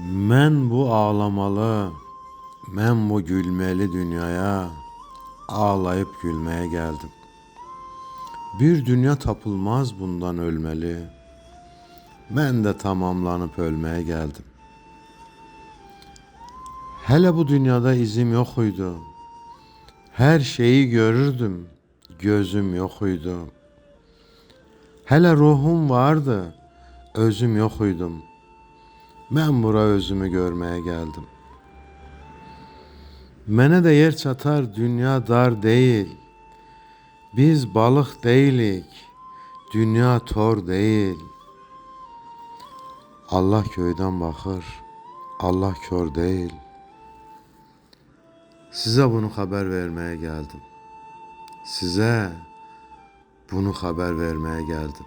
Mən bu ağlamalı, mən bu gülmeli dünyaya ağlayıp gülmeye geldim. Bir dünya tapılmaz bundan ölmeli. Ben de tamamlanıp ölmeye geldim. Hele bu dünyada izim yok uydu. Her şeyi görürdüm, gözüm yok uydu. Hele ruhum vardı, özüm yok uydum. Ben bura özümü görmeye geldim. Mene de yer çatar dünya dar değil. Biz balık değilik, dünya tor değil. Allah köyden bakır, Allah kör değil. Size bunu haber vermeye geldim. Size bunu haber vermeye geldim.